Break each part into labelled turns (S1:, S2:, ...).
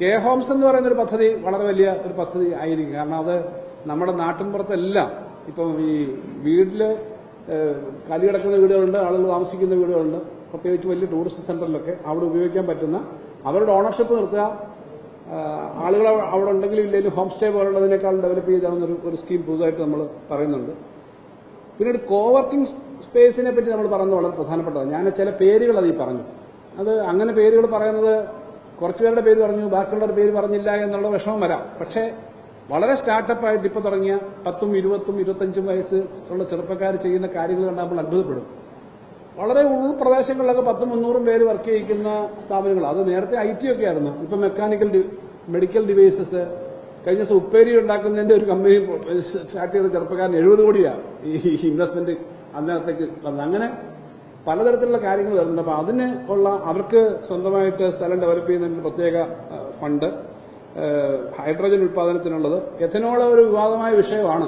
S1: K Holmes എന്ന് പറയുന്ന ഒരു പദ്ധതി വളരെ വലിയ ഒരു പദ്ധതി ആയിരിക്കും. കാരണം അത് നമ്മുടെ നാട്ടിൻപുറത്തെല്ലാം ഇപ്പം ഈ വീട്ടിൽ കലി കിടക്കുന്ന വീടുകളുണ്ട് ആളുകൾ താമസിക്കുന്ന വീടുകളുണ്ട്. പ്രത്യേകിച്ച് വലിയ ടൂറിസ്റ്റ് സെന്ററിലൊക്കെ അവിടെ ഉപയോഗിക്കാൻ പറ്റുന്ന അവരുടെ ഓണർഷിപ്പ് നിർത്തുക. ആളുകൾ അവിടെ ഉണ്ടെങ്കിലും ഇല്ലെങ്കിലും ഹോം സ്റ്റേ പോലുള്ളതിനേക്കാൾ ഡെവലപ്പ് ചെയ്താവുന്നൊരു ഒരു സ്കീം പുതുതായിട്ട് നമ്മൾ പറയുന്നുണ്ട്. പിന്നീട് കോവർക്കിംഗ് സ്പേസിനെ പറ്റി നമ്മൾ പറയുന്നത് വളരെ പ്രധാനപ്പെട്ടതാണ്. ഞാൻ ചില പേരുകൾ അതിൽ പറഞ്ഞു. അത് അങ്ങനെ പേരുകൾ പറയുന്നത് കുറച്ചുപേരുടെ പേര് പറഞ്ഞു ബാക്കിയുള്ളവരുടെ പേര് പറഞ്ഞില്ല എന്നുള്ള വിഷമം വരാം. പക്ഷേ വളരെ സ്റ്റാർട്ടപ്പായിട്ട് ഇപ്പോൾ തുടങ്ങിയ പത്തും ഇരുപത്തും ഇരുപത്തഞ്ചും വയസ്സ് ഉള്ള ചെറുപ്പക്കാർ ചെയ്യുന്ന കാര്യങ്ങൾ കണ്ടാൽ നമ്മൾ അത്ഭുതപ്പെടും. വളരെ ഉൾപ്രദേശങ്ങളിലൊക്കെ പത്തും മുന്നൂറും പേര് വർക്ക് ചെയ്യിക്കുന്ന സ്ഥാപനങ്ങൾ. അത് നേരത്തെ ഐ ടി ഒക്കെ ആയിരുന്നു. ഇപ്പൊ മെക്കാനിക്കൽ മെഡിക്കൽ ഡിവൈസസ് കഴിഞ്ഞ ദിവസം ഉപ്പേരി ഉണ്ടാക്കുന്നതിന്റെ ഒരു കമ്പനി സ്റ്റാർട്ട് ചെയ്ത ചെറുപ്പക്കാരൻ എഴുപത് കോടിയാണ് ഈ ഇൻവെസ്റ്റ്മെന്റ് അന്നേരത്തേക്ക് വന്നത്. അങ്ങനെ പലതരത്തിലുള്ള കാര്യങ്ങൾ വരുന്നുണ്ട്. അപ്പൊ അതിന് ഉള്ള അവർക്ക് സ്വന്തമായിട്ട് സ്ഥലം ഡെവലപ്പ് ചെയ്യുന്നതിന് പ്രത്യേക ഫണ്ട് ഹൈഡ്രജൻ ഉൽപാദനത്തിനുള്ളത് എഥനോൾ ഒരു വിവാദമായ വിഷയമാണ്.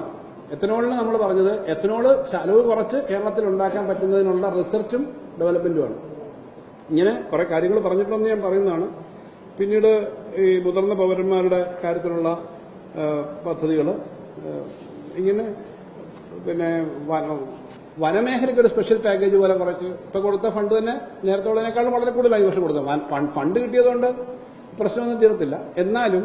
S1: എഥനോളിന് നമ്മൾ പറഞ്ഞത് എഥനോൾ ചെലവ് കുറച്ച് കേരളത്തിൽ ഉണ്ടാക്കാൻ പറ്റുന്നതിനുള്ള റിസർച്ചും ഡെവലപ്മെന്റുമാണ്. ഇങ്ങനെ കുറെ കാര്യങ്ങൾ പറഞ്ഞിട്ടുണ്ടെന്ന് ഞാൻ പറയുന്നതാണ്. പിന്നീട് ഈ മുതിർന്ന പൗരന്മാരുടെ കാര്യത്തിലുള്ള പദ്ധതികൾ ഇങ്ങനെ പിന്നെ വനമേഖലയ്ക്ക് ഒരു സ്പെഷ്യൽ പാക്കേജ് പോലെ കുറച്ച്. ഇപ്പൊ കൊടുത്ത ഫണ്ട് തന്നെ നേരത്തെ ഉള്ളതിനേക്കാളും വളരെ കൂടുതലായി വർഷം കൊടുത്തത്. ഫണ്ട് കിട്ടിയതുകൊണ്ട് പ്രശ്നമൊന്നും തീർത്തില്ല എന്നാലും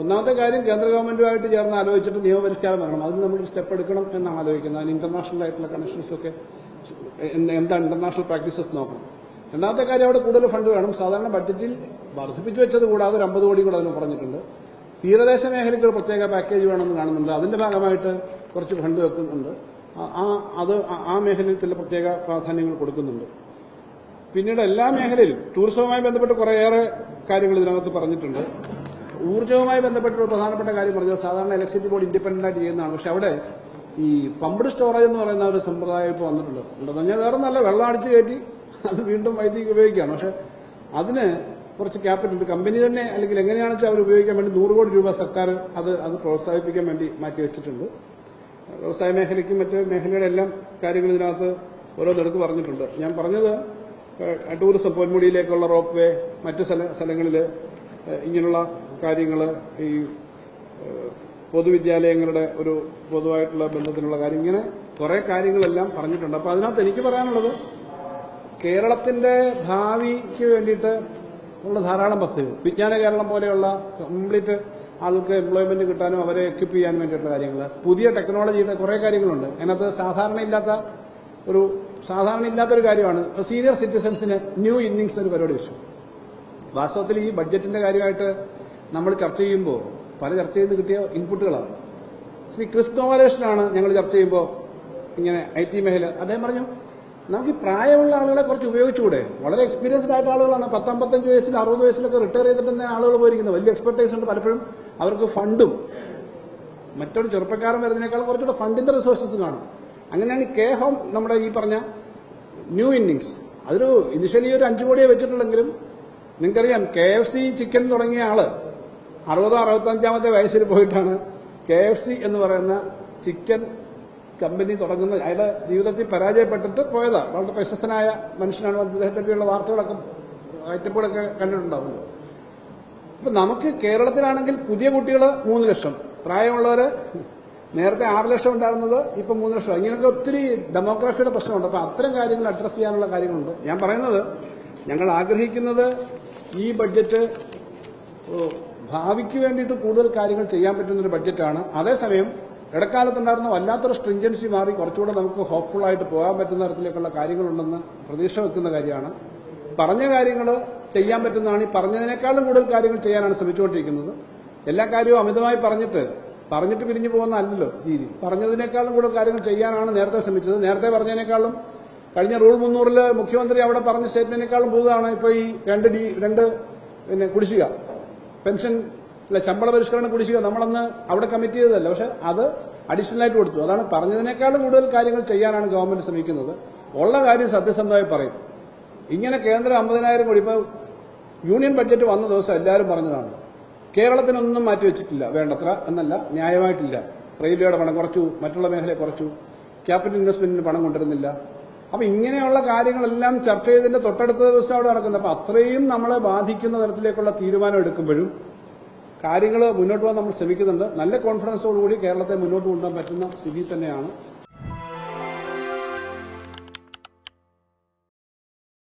S1: ഒന്നാമത്തെ കാര്യം കേന്ദ്ര ഗവൺമെന്റുമായിട്ട് ചേർന്ന് ആലോചിച്ചിട്ട് നിയമപരിഷ്കാരം വരണം. അതിന് നമ്മൾ സ്റ്റെപ്പ് എടുക്കണം എന്നാണ് ആലോചിക്കുന്നത്. അതിന് ഇന്റർനാഷണൽ ആയിട്ടുള്ള കണക്ഷൻസ് ഒക്കെ എന്താ ഇന്റർനാഷണൽ പ്രാക്ടീസസ് നോക്കണം. രണ്ടാമത്തെ കാര്യം അവിടെ കൂടുതൽ ഫണ്ട് വേണം. സാധാരണ ബഡ്ജറ്റിൽ വർദ്ധിപ്പിച്ചു വെച്ചത് കൂടാതെ ഒരു അമ്പത് കോടി കൂടെ അതിന് പറഞ്ഞിട്ടുണ്ട് തീരദേശ മേഖലയ്ക്ക് ഒരു പ്രത്യേക പാക്കേജ് വേണമെന്ന് കാണുന്നുണ്ട്. അതിന്റെ ഭാഗമായിട്ട് കുറച്ച് ഫണ്ട് വെക്കുന്നുണ്ട്. ആ- അത് ആ- മേഖലയിൽ ചില പ്രത്യേക പ്രാധാന്യങ്ങൾ കൊടുക്കുന്നുണ്ട്. പിന്നീട് എല്ലാ മേഖലയിലും ടൂറിസവുമായി ബന്ധപ്പെട്ട് കുറേയേറെ കാര്യങ്ങൾ ഇതിനകത്ത് പറഞ്ഞിട്ടുണ്ട്. ഊർജവുമായി ബന്ധപ്പെട്ട ഒരു പ്രധാനപ്പെട്ട കാര്യം പറഞ്ഞത് സാധാരണ ഇലക്ട്രിസിറ്റി ബോർഡ് ഇൻഡിപെൻഡന്റ് ആയിട്ട് ചെയ്യുന്നതാണ്. പക്ഷെ അവിടെ ഈ പമ്പ്ഡ് സ്റ്റോറേജ് എന്ന് പറയുന്ന ഒരു സമ്പ്രദായം ഇപ്പോൾ വന്നിട്ടുണ്ട്. ഉണ്ടെന്ന് പറഞ്ഞാൽ വേറെ നല്ല വെള്ളം അടിച്ച് കയറ്റി അത് വീണ്ടും വൈദ്യുതി ഉപയോഗിക്കുകയാണ്. പക്ഷെ അതിന് കുറച്ച് ക്യാപിറ്റൽ ഉണ്ട്. കമ്പനി തന്നെ അല്ലെങ്കിൽ എങ്ങനെയാണെന്ന് വെച്ചാൽ അവർ ഉപയോഗിക്കാൻ വേണ്ടി നൂറ് കോടി രൂപ സർക്കാർ അത് അത് പ്രോത്സാഹിപ്പിക്കാൻ വേണ്ടി മാറ്റി വെച്ചിട്ടുണ്ട്. വ്യവസായ മേഖലയ്ക്കും മറ്റ് മേഖലയുടെ എല്ലാം കാര്യങ്ങൾ ഇതിനകത്ത് ഓരോന്നെടുത്ത് പറഞ്ഞിട്ടുണ്ട്. ഞാൻ പറഞ്ഞത് ടൂറിസം പൊന്മുടിയിലേക്കുള്ള റോപ്പ് വേ മറ്റ് സ്ഥലങ്ങളിൽ ഇങ്ങനെയുള്ള കാര്യങ്ങൾ ഈ പൊതുവിദ്യാലയങ്ങളുടെ ഒരു പൊതുവായിട്ടുള്ള ബന്ധത്തിനുള്ള കാര്യം ഇങ്ങനെ കുറെ കാര്യങ്ങളെല്ലാം പറഞ്ഞിട്ടുണ്ട്. അപ്പോൾ അതിനകത്ത് എനിക്ക് പറയാനുള്ളത് കേരളത്തിന്റെ ഭാവിക്ക് വേണ്ടിയിട്ട് ഉള്ള ധാരാളം പദ്ധതികൾ വിജ്ഞാന കേരളം പോലെയുള്ള കംപ്ലീറ്റ് ആൾക്ക് എംപ്ലോയ്മെന്റ് കിട്ടാനും അവരെ എക്യുപ്പ് ചെയ്യാൻ വേണ്ടിയിട്ടുള്ള കാര്യങ്ങൾ പുതിയ ടെക്നോളജിയുടെ കുറെ കാര്യങ്ങളുണ്ട്. അതിനകത്ത് സാധാരണ ഇല്ലാത്ത ഒരു സാധാരണ ഇല്ലാത്തൊരു കാര്യമാണ്. ഇപ്പൊ സീനിയർ സിറ്റിസൺസിന് ന്യൂ ഇന്നിങ്സ് ഒരു പരിപാടി വെച്ചു. വാസ്തവത്തിൽ ഈ ബഡ്ജറ്റിന്റെ കാര്യമായിട്ട് നമ്മൾ ചർച്ച ചെയ്യുമ്പോൾ പല ചർച്ച ചെയ്ത് കിട്ടിയ ഇൻപുട്ടുകളാണ് ശ്രീ ക്രിസ് ഗോപാലകൃഷ്ണനാണ് ഞങ്ങൾ ചർച്ച ചെയ്യുമ്പോൾ ഇങ്ങനെ ഐ ടി മേഖല അദ്ദേഹം പറഞ്ഞു നമുക്ക് പ്രായമുള്ള ആളുകളെ കുറച്ച് ഉപയോഗിച്ചുകൂടെ? വളരെ എക്സ്പീരിയൻസ്ഡ് ആയിട്ട് ആളുകളാണ്. പത്തമ്പത്തഞ്ച് വയസ്സിൽ അറുപത് വയസ്സിലൊക്കെ റിട്ടയർ ചെയ്തിട്ട് തന്നെ ആളുകൾ പോയിരിക്കുന്നത്. വലിയ എക്സ്പെർട്ടൈസ് ഉണ്ട് പലപ്പോഴും. അവർക്ക് ഫണ്ടും മറ്റൊരു ചെറുപ്പക്കാരൻ വരുന്നതിനേക്കാൾ കുറച്ചുകൂടെ ഫണ്ടിന്റെ റിസോഴ്സസ് കാണും. അങ്ങനെയാണ് കെ ഹോം നമ്മുടെ ഈ പറഞ്ഞ ന്യൂ ഇന്നിങ്സ് അതൊരു ഇനിഷ്യലി ഒരു അഞ്ചു കോടിയെ വെച്ചിട്ടുണ്ടെങ്കിലും നിങ്ങൾക്കറിയാം കെ എഫ് സി ചിക്കൻ തുടങ്ങിയ ആൾ അറുപതോ അറുപത്തഞ്ചാമത്തെ വയസ്സിൽ പോയിട്ടാണ് കെ എഫ് സി എന്ന് പറയുന്ന ചിക്കൻ കമ്പനി തുടങ്ങുന്ന അയാളുടെ ജീവിതത്തിൽ പരാജയപ്പെട്ടിട്ട് പോയതാണ് വളരെ പ്രശസ്തനായ മനുഷ്യനാണ് അദ്ദേഹത്തിന്റെയുള്ള വാർത്തകളൊക്കെ ഐറ്റപ്പുകളൊക്കെ കണ്ടിട്ടുണ്ടാവുന്നത്. അപ്പൊ നമുക്ക് കേരളത്തിലാണെങ്കിൽ പുതിയ കുട്ടികൾ മൂന്ന് ലക്ഷം. പ്രായമുള്ളവര് നേരത്തെ ആറ് ലക്ഷം ഉണ്ടായിരുന്നത് ഇപ്പൊ മൂന്ന് ലക്ഷം. ഇങ്ങനെയൊക്കെ ഒത്തിരി ഡെമോഗ്രഫിയുടെ പ്രശ്നമുണ്ട്. അപ്പൊ അത്തരം കാര്യങ്ങൾ അഡ്രസ് ചെയ്യാനുള്ള കാര്യങ്ങളുണ്ട്. ഞാൻ പറയുന്നത് ഞങ്ങൾ ആഗ്രഹിക്കുന്നത് ഈ ബഡ്ജറ്റ് ഭാവിക്ക് വേണ്ടിയിട്ട് കൂടുതൽ കാര്യങ്ങൾ ചെയ്യാൻ പറ്റുന്നൊരു ബഡ്ജറ്റാണ്. അതേസമയം ഇടക്കാലത്തുണ്ടായിരുന്ന വല്ലാത്തൊരു സ്ട്രിഞ്ചൻസി മാറി കുറച്ചുകൂടെ നമുക്ക് ഹോപ്പ്ഫുൾ ആയിട്ട് പോകാൻ പറ്റുന്ന തരത്തിലേക്കുള്ള കാര്യങ്ങളുണ്ടെന്ന് പ്രതീക്ഷ വെക്കുന്ന കാര്യമാണ്. പറഞ്ഞ കാര്യങ്ങൾ ചെയ്യാൻ പറ്റുന്നതാണ്. ഈ പറഞ്ഞതിനേക്കാളും കൂടുതൽ കാര്യങ്ങൾ ചെയ്യാനാണ് ശ്രമിച്ചുകൊണ്ടിരിക്കുന്നത്. എല്ലാ കാര്യവും അമിതമായി പറഞ്ഞിട്ട് പറഞ്ഞിട്ട് പിരിഞ്ഞു പോകുന്ന അല്ലല്ലോ രീതി. പറഞ്ഞതിനേക്കാളും കൂടുതൽ കാര്യങ്ങൾ ചെയ്യാനാണ് നേരത്തെ ശ്രമിച്ചത്. നേരത്തെ പറഞ്ഞതിനേക്കാളും കഴിഞ്ഞ റൂൾ മുന്നൂറിൽ മുഖ്യമന്ത്രി അവിടെ പറഞ്ഞ സ്റ്റേറ്റ്മെന്റിനേക്കാളും പോവുകയാണ് ഇപ്പോൾ ഈ രണ്ട് ഡി രണ്ട് പിന്നെ കുടിശ്ശിക പെൻഷൻ അല്ല ശമ്പള പരിഷ്കരണ കുടിശ്ശിക നമ്മളന്ന് അവിടെ കമ്മിറ്റ് ചെയ്തതല്ല. പക്ഷെ അത് അഡീഷണൽ ആയിട്ട് കൊടുത്തു. അതാണ് പറഞ്ഞതിനേക്കാളും കൂടുതൽ കാര്യങ്ങൾ ചെയ്യാനാണ് ഗവൺമെന്റ് ശ്രമിക്കുന്നത്. ഉള്ള കാര്യം സത്യസന്ധമായി പറയും. ഇങ്ങനെ കേന്ദ്രം അമ്പതിനായിരം കോടി. ഇപ്പൊ യൂണിയൻ ബഡ്ജറ്റ് വന്ന ദിവസം എല്ലാവരും പറഞ്ഞതാണ്. കേരളത്തിനൊന്നും മാറ്റിവെച്ചിട്ടില്ല വേണ്ടത്ര എന്നല്ല. ന്യായമായിട്ടില്ല. റെയിൽവേയുടെ പണം കുറച്ചു. മറ്റുള്ള മേഖലയെ കുറച്ചു. ക്യാപിറ്റൽ ഇൻവെസ്റ്റ്മെന്റിന് പണം കൊണ്ടുവരുന്നില്ല. അപ്പൊ ഇങ്ങനെയുള്ള കാര്യങ്ങളെല്ലാം ചർച്ച ചെയ്തതിന്റെ തൊട്ടടുത്ത ദിവസം അവിടെ നടക്കുന്നത്. അപ്പൊ അത്രയും നമ്മളെ ബാധിക്കുന്ന തരത്തിലേക്കുള്ള തീരുമാനം എടുക്കുമ്പോഴും കാര്യങ്ങൾ മുന്നോട്ട് പോകാൻ നമ്മൾ ശ്രമിക്കുന്നുണ്ട്. നല്ല കോൺഫിഡൻസോടുകൂടി കേരളത്തെ മുന്നോട്ട് കൊണ്ടുപോകാൻ പറ്റുന്ന സ്ഥിതി തന്നെയാണ്.